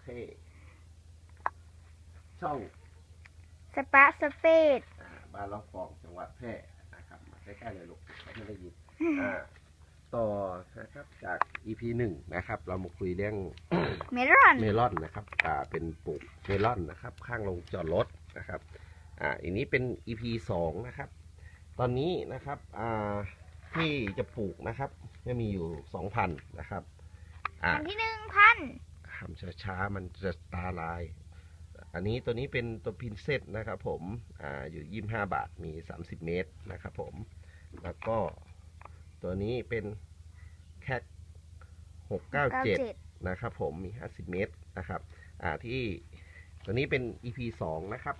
เค ช่องสปาสเปดอ่าบ้านล่องฟองจังหวัดแพร่นะครับมาใกล้ๆเลยลูกเขาไม่ได้ยินอ่าต่อนะครับจาก EP หนึ่งนะครับ เรามาคุยเรื่อง เมลอนเมลอนนะครับ อ่า เป็นปลูกเมลอนนะครับ ข้างโรงจอดรถนะครับ อ่า อันนี้เป็น EP สองนะครับ ตอนนี้นะครับ อ่า ที่จะปลูกนะครับจะมีอยู่สองพันนะครับ อ่า อันที่หนึ่งพัน ทำช้าๆ มันจะตาลาย อันนี้ตัวนี้เป็นตัวพินเซตนะครับผมอ่าอยู่ยี่ห้าบาทมีสามสิบเมตรนะครับผม แล้วก็ตัวนี้เป็นแคทหกเก้าเจ็ดนะครับผมมี 50 เมตรนะครับอ่าที่ตัวนี้เป็น EP 2 นะครับ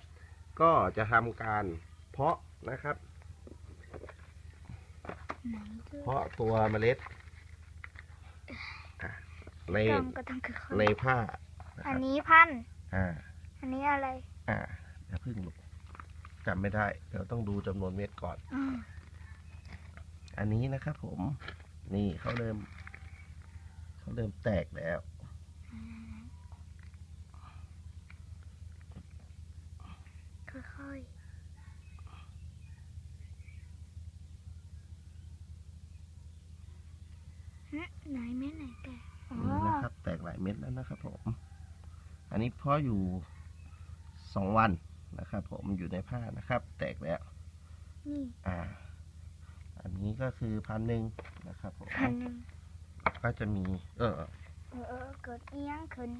ก็จะทำการเพาะนะครับ เพาะตัวเมล็ด ในกล่องก็ต้องคือคนในผ้านะคอันรับนี้พัน อ่าอันนี้อะไร อ่าอย่าพึ่งลูกจำไม่ได้ เดี๋ยวต้องดูจำนวนเม็ดก่อน อืมอันนี้นะครับผม นี่เขาเริ่มเขาเริ่มแตกแล้ว ค่อยๆหึไหนแม่ไหนแกอ๋อนี่นะครับแตกหลายเม็ดแล้วนะครับผม อันนี้เพาะอยู่สองวันนะครับผมอยู่ในผ้านะครับ แตกแล้วนี่อ่า อันนี้ก็คือพันหนึ่งนะครับผมพันหนึ่งก็จะมีเออเออเออเกิดเอียงขึ้น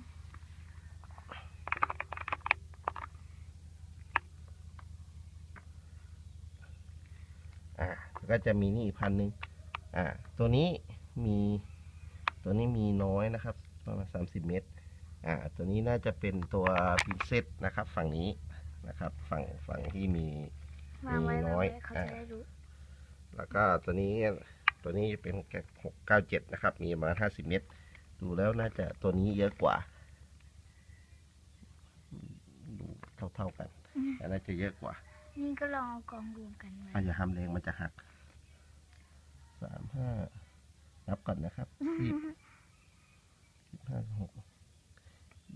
อ่าก็จะมีนี่พันหนึ่งอ่า ตัวนี้มีตัวนี้มีน้อยนะครับ ประมาณสามสิบเมตร อ่า ตัวนี้น่าจะเป็นตัวพินเซตนะครับ ฝั่งนี้นะครับ ฝั่งฝั่งที่มีวางไว้มีน้วางอยไว้เขาอ่าจะได้รู้แล้วก็ตัวนี้ตัวนี้เป็นแกหกเก้าเจ็ดนะครับ มีประมาณห้าสิบเมตร ดูแล้วน่าจะตัวนี้เยอะกว่า ดูเท่าๆกันอืมแต่น่าจะเยอะกว่า นี่ก็ลองเอากองรวมกันมาอาอย่าทำแรงมันจะหักสามห้านับก่อนนะครับสิบสิบ ห้าหก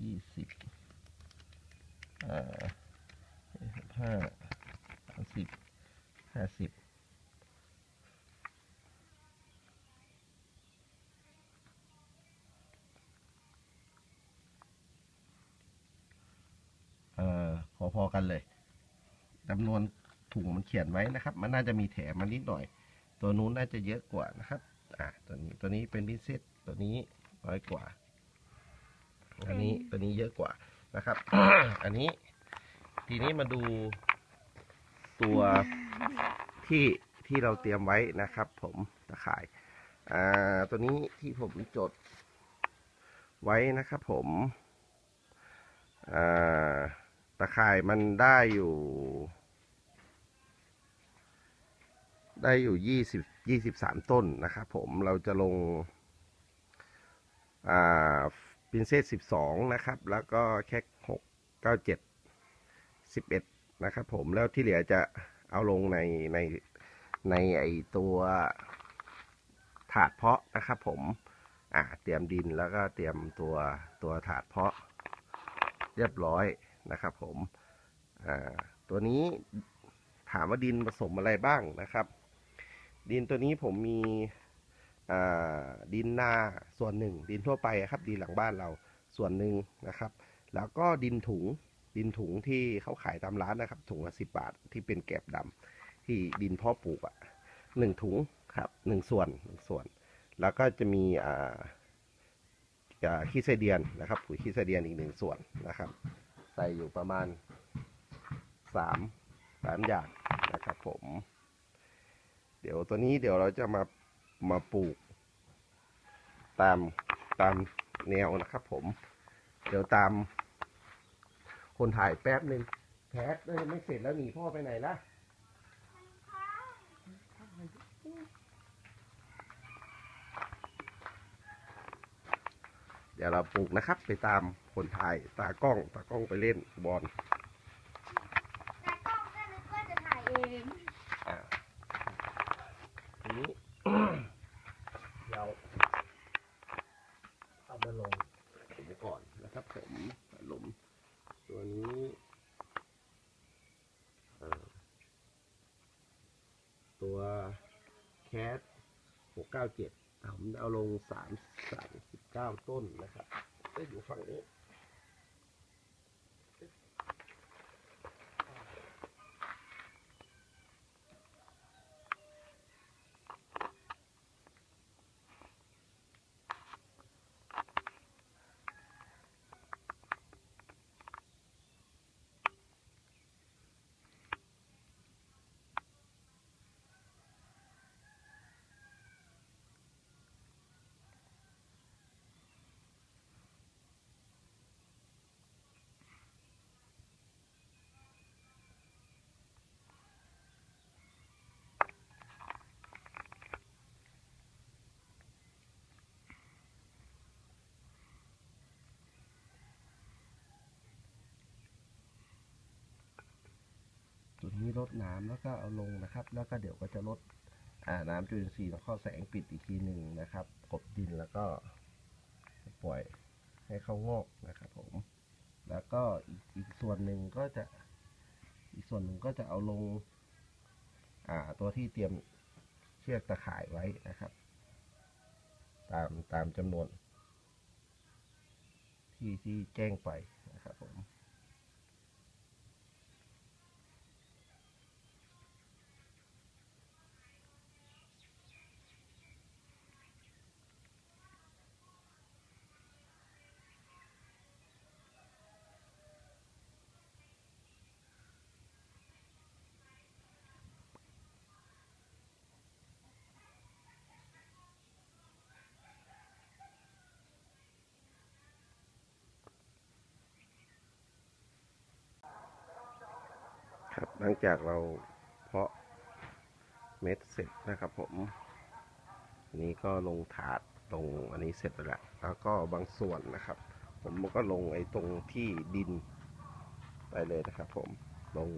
ยี่สิบอ่าห้าสามสิบห้าสิบเอ่อพอๆกันเลยจำนวนถุงมันเขียนไว้นะครับ มันน่าจะมีแถมมานิดหน่อย ตัวนู้นน่าจะเยอะกว่านะครับ อ่าตัวนี้ตัวนี้เป็นพิเศษตัวนี้น้อยกว่า อันนี้ตัวนี้เยอะกว่านะครับ อันนี้ ทีนี้มาดูตัวที่ที่เราเตรียมไว้นะครับ ผมตะข่ายอ่าตัวนี้ที่ผมจดไว้นะครับ ผมอ่าตะข่ายมันได้อยู่ ได้อยู่ยี่สิบยี่สิบสามต้นนะครับ ผมเราจะลงอ่า ปินเซตสิบสองนะครับ แล้วก็แค่หกเก้าเจ็ดสิบเอ็ดนะครับผมแล้วที่เหลือจะเอาลงในในในไอตัวถาดเพาะนะครับผมอ่าเตรียมดินแล้วก็เตรียมตัวตัวถาดเพาะเรียบร้อยนะครับผมอ่าตัวนี้ถามว่าดินผสมอะไรบ้างนะครับ ดินตัวนี้ผมมี ดินนาส่วนหนึ่ง ดินทั่วไปครับดินหลังบ้านเราส่วนหนึ่งนะครับ แล้วก็ดินถุงดินถุงที่เขาขายตามร้านนะครับ ถุงละสิบบาทที่เป็นแกบดำที่ดินพ่อปลูกอะหนึ่งถุงครับหนึ่งส่วนหนึ่งส่วน แล้วก็จะมีอ่าอ่าขี้ไสเดือนนะครับปุ๋ยขี้ไสเดือนอีกหนึ่งส่วนนะครับ ใส่อยู่ประมาณสามสามอย่างนะครับผม เดี๋ยวตัวนี้เดี๋ยวเราจะมา มาปลูก ตามตามแนวนะครับผม เดี๋ยวตาม คนถ่ายแป๊บหนึ่งแพทเอ้ยไม่เสร็จแล้วหนีพ่อไปไหนล่ะเดี๋ยวเราปลูกนะครับ ไปตามคนถ่ายตากล้องตากล้องไปเล่นบอลแต่กล้องก็นึกว่าจะถ่ายเองอ่าทีนี้ เราเอามาลงผมก่อนนะครับผ ผมถาดหลุม ตัวนี้เอ่อตัว แคทหกเก้าเจ็ดผมเอาลงสามสามสิบเก้าต้นนะครับได้อยู่ฝั่งนี้ ลดน้ำแล้วก็เอาลงนะครับ แล้วก็เดี๋ยวก็จะลดน้ำจุลินทรีย์แล้วก็แสงปิดอีกทีหนึ่งนะครับ กบดินแล้วก็ปล่อยให้เขางอกนะครับผม แล้วก็อีกส่วนหนึ่งก็จะอีกส่วนหนึ่งก็จะเอาลงอ่าตัวที่เตรียมเชือกตะข่ายไว้นะครับ ตามตามจำนวนที่ที่แจ้งไป ลังจากเราเพาะเม็ดเสร็จนะครับผมอันนี้ก็ลงถาดลงอันนี้เสร็จไปแล้ว แล้วก็บางส่วนนะครับ ผมก็ลงไอ้ตรงที่ดินไปเลยนะครับผมลง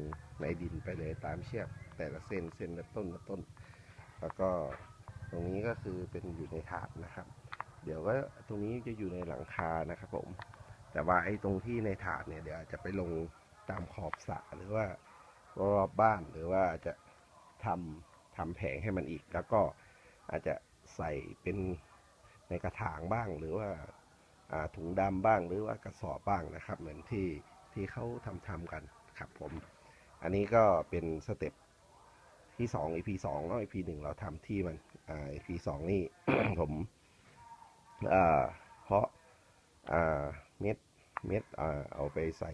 ในดินไปเลยตามเชือกแต่ละเส้นเส้นละต้นละต้น แล้วก็ตรงนี้ก็คือเป็นอยู่ในถาดนะครับ เดี๋ยวก็ตรงนี้จะอยู่ในหลังคานะครับผม แต่ว่าไอ้ตรงที่ในถาดเนี่ยเดี๋ยวจจะไปลงตามขอบสระหรือว่า รอบบ้าน หรือว่าจะทำทำแผงให้มันอีก แล้วก็อาจจะใส่เป็นในกระถางบ้าง หรือว่าถุงดำบ้าง หรือว่ากระสอบบ้างนะครับ เหมือนที่ที่เขาทำทำกันครับผม อันนี้ก็เป็นสเต็ปที่สอง EP สองเนาะ EP หนึ่งเราทำที่มันอ่า EP สองนี่ผมอ่าเพราะอ่าเม็ดเม็ดอ่าเอาไปใส่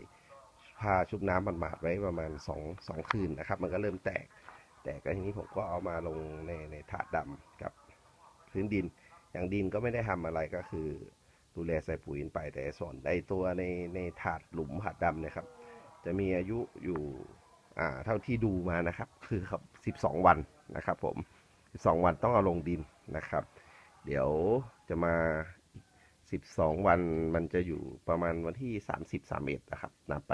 ผ้าชุบน้ำมันหมาดๆไว้ประมาณสองสองคืนนะครับ มันก็เริ่มแตก แตกก็ทีนี้ผมก็เอามาลงในในถาดดำกับพื้นดิน อย่างดินก็ไม่ได้ทำอะไรก็คือดูแลใส่ปุ๋ยไปแต่ส่วนในตัวในในถาดหลุมถาดดำนี่ยครับ จะมีอายุอยู่อ่าเท่าที่ดูมานะครับ คือครับ12วันนะครับผม12วันต้องเอาลงดินนะครับ เดี๋ยวจะมาอีก12วันมันจะอยู่ประมาณวันที่30 31นะครับนับไป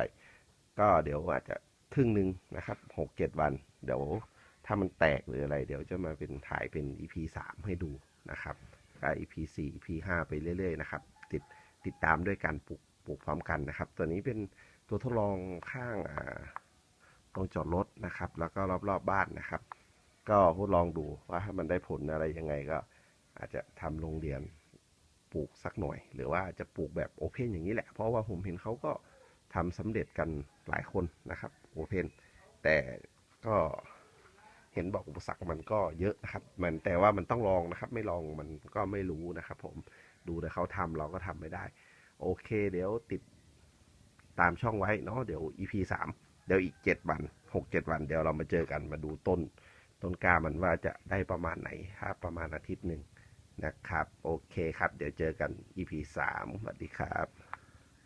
ก็เดี๋ยวอาจจะครึ่งหนึ่งนะครับ6 7วัน เดี๋ยวถ้ามันแตกหรืออะไร เดี๋ยวจะมาเป็นถ่ายเป็น EP 3ให้ดูนะครับก็ EP 4 EP 5ไปเรื่อยๆนะครับ ติดติดตามด้วยการปลูกปลูกพร้อมกันนะครับ ตัวนี้เป็นตัวทดลองข้างอ่าตรงจอดรถนะครับ แล้วก็รอบๆบบ้านนะครับ ก็ทดลองดูว่าถ้ามันได้ผลอะไรยังไงก็อาจจะทำโรงเรียนปลูกสักหน่อย หรือว่าจะปลูกแบบโอเพนอย่างนี้แหละ เพราะว่าผมเห็นเขาก็ ทำสำเร็จกันหลายคนนะครับโอเพนแต่ก็เห็นบอกอุปสรรคมันก็เยอะนะครับ มันแต่ว่ามันต้องลองนะครับ ไม่ลองมันก็ไม่รู้นะครับ ผมดูแต่เขาทำเราก็ทำไม่ได้ โอเค เดี๋ยวติดตามช่องไว้เนาะเดี๋ยว EP สามเดี๋ยวอีกเจ็ดวันหกเจ็ดวันเดี๋ยวเรามาเจอกันมาดูต้น ต้นกามันว่าจะได้ประมาณไหนครับประมาณอาทิตย์หนึ่งนะครับ โอเคครับ เดี๋ยวเจอกัน EP สามสวัสดีครับ